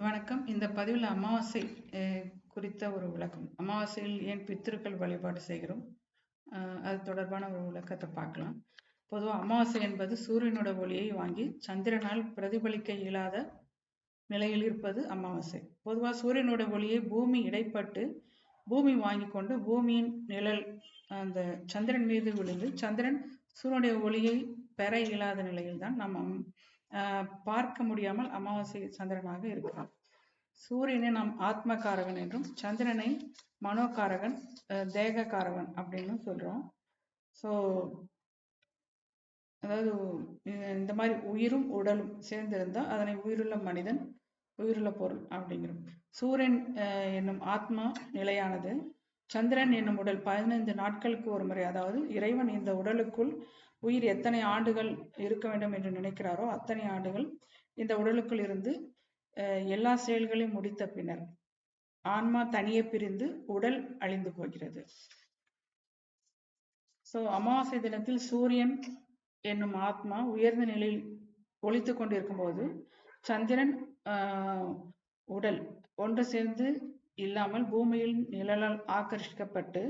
வணக்கம். இந்த பதிவில் அமாவாசை அஹ், குறித்த ஒரு விளக்கம். அமாவாசையில் ஏன் பித்திருக்கள் வழிபாடு செய்கிறோம்? அஹ், அது தொடர்பான ஒரு விளக்கத்தை பார்க்கலாம். பொதுவாக அமாவாசை என்பது சூரியனோட ஒளியை வாங்கி சந்திரனால் பிரதிபலிக்க இயலாத நிலையில் இருப்பது அமாவாசை. பொதுவாக சூரியனோட ஒளியை பூமி இடைப்பட்டு பூமி வாங்கி கொண்டு பூமியின் நிழல் அந்த சந்திரன் மீது விழுந்து சந்திரன் சூரியனுடைய ஒளியை பெற இயலாத நிலையில் நாம் நம்ம பார்க்க முடியாமல் அமாவாசை சந்திரனாக இருக்கிறார் சூரியனை நாம் ஆத்மகாரகன் என்றும் சந்திரனை மனோகாரகன் தேககாரகன் அப்படின்னு சொல்றோம். ஸோ அதாவது இந்த மாதிரி உயிரும் உடலும் சேர்ந்திருந்தா அதனை உயிருள்ள மனிதன் உயிருள்ள பொருள் அப்படிங்கிறோம். சூரியன் அஹ், என்னும் ஆத்மா நிலையானது. சந்திரன் என்னும் உடல் பதினைந்து நாட்களுக்கு ஒரு முறை அதாவது இறைவன் இந்த உடலுக்குள் உயிர் எத்தனை ஆண்டுகள் இருக்க வேண்டும் என்று நினைக்கிறாரோ அத்தனை ஆண்டுகள் இந்த உடலுக்குள் இருந்து அஹ், எல்லா செயல்களையும் முடித்த பின்னர் ஆன்மா தனியே பிரிந்து உடல் அழிந்து போகிறது. சோ அமாவாசை தினத்தில் சூரியன் என்னும் ஆத்மா உயர்ந்த நிலையில் ஒளித்துக் கொண்டிருக்கும் போது சந்திரன் ஆஹ், உடல் ஒன்று சேர்ந்து இல்லாமல் பூமியில் நிழலால் ஆக்கர்ஷிக்கப்பட்டு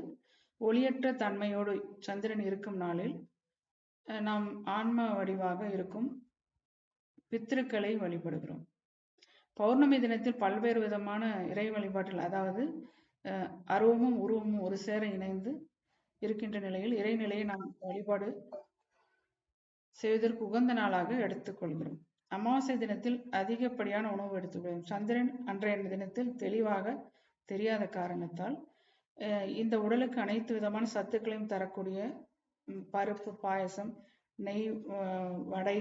ஒளியற்ற தன்மையோடு சந்திரன் இருக்கும் நாளில் நாம் ஆன்ம வடிவாக இருக்கும் பித்திருக்களை வழிபடுகிறோம். பௌர்ணமி தினத்தில் பல்வேறு விதமான இறை வழிபாட்டில் அதாவது அருவமும் உருவமும் ஒரு சேர இணைந்து இருக்கின்ற நிலையில் இறைநிலையை நாம் வழிபாடு செய்வதற்கு உகந்த நாளாக எடுத்துக்கொள்கிறோம். அமாவாசை தினத்தில் அதிகப்படியான உணவு எடுத்துக்கொள்கிறோம் சந்திரன் அன்றைய தினத்தில் தெளிவாக தெரியாத காரணத்தால் இந்த உடலுக்கு அனைத்து விதமான சத்துக்களையும் தரக்கூடிய பருப்பு பாயசம் நெய் வடை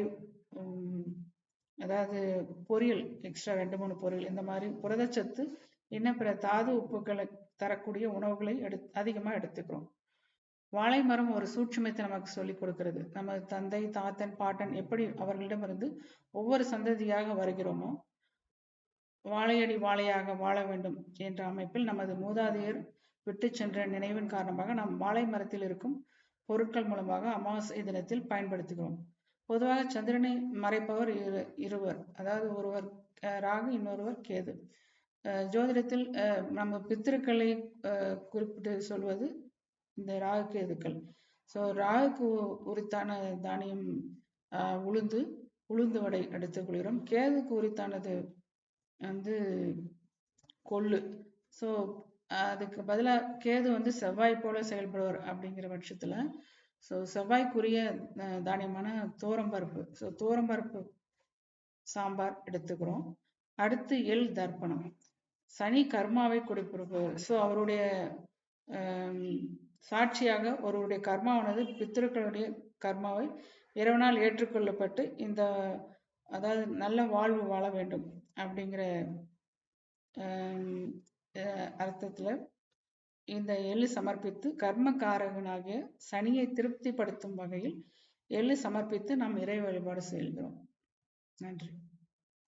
அதாவது பொரியல் எக்ஸ்ட்ரா ரெண்டு மூணு பொரியல் இந்த மாதிரி புரதச்சத்து இன்னும் பிற தாது உப்புகளை தரக்கூடிய உணவுகளை எடு அதிகமாக எடுத்துக்கிறோம். வாழை மரம் ஒரு சூட்சுமத்தை நமக்கு சொல்லிக் கொடுக்கிறது. நமது தந்தை தாத்தன் பாட்டன் எப்படி அவர்களிடமிருந்து ஒவ்வொரு சந்ததியாக வருகிறோமோ வாழையடி வாழையாக வாழ வேண்டும் என்ற அமைப்பில் நமது மூதாதையர் விட்டு சென்ற நினைவின் காரணமாக நாம் வாழை மரத்தில் இருக்கும் பொருட்கள் மூலமாக அமாவாசை தினத்தில் பயன்படுத்துகிறோம். பொதுவாக சந்திரனை மறைப்பவர் இரு இருவர் அதாவது ஒருவர் ராகு இன்னொருவர் கேது. அஹ், ஜோதிடத்தில் அஹ், நம்ம பித்திருக்களை அஹ், குறிப்பிட்டு சொல்வது இந்த ராகு கேதுக்கள் ஸோ ராகுக்கு உ- உரித்தான தானியம் ஆஹ், உளுந்து உளுந்து வடை எடுத்துக்கொள்கிறோம் கேதுக்கு உரித்தானது வந்து கொள்ளு. ஸோ அதுக்கு பதிலாக கேது வந்து செவ்வாய் போல செயல்படுவார் அப்படிங்கிற பட்சத்தில் ஸோ செவ்வாய்க்குரிய தானியமான தோரம்பருப்பு ஸோ தோரம்பருப்பு சாம்பார் எடுத்துக்கிறோம். அடுத்து எள் தர்ப்பணம். சனி கர்மாவை குறிப்பிடுபவர் ஸோ அவருடைய சாட்சியாக ஒருவருடைய கர்மாவானது பித்திருக்களுடைய கர்மாவை இறைவனால் ஏற்றுக்கொள்ளப்பட்டு இந்த அதாவது நல்ல வாழ்வு வாழ வேண்டும் அப்படிங்கிற அர்த்தத்தில் அர்த்தத்துல இந்த எள்ளு சமர்ப்பித்து கர்மகாரகனாகிய சனியை திருப்திப்படுத்தும் வகையில் எள்ளு சமர்ப்பித்து நாம் இறை வழிபாடு செய்கிறோம். நன்றி.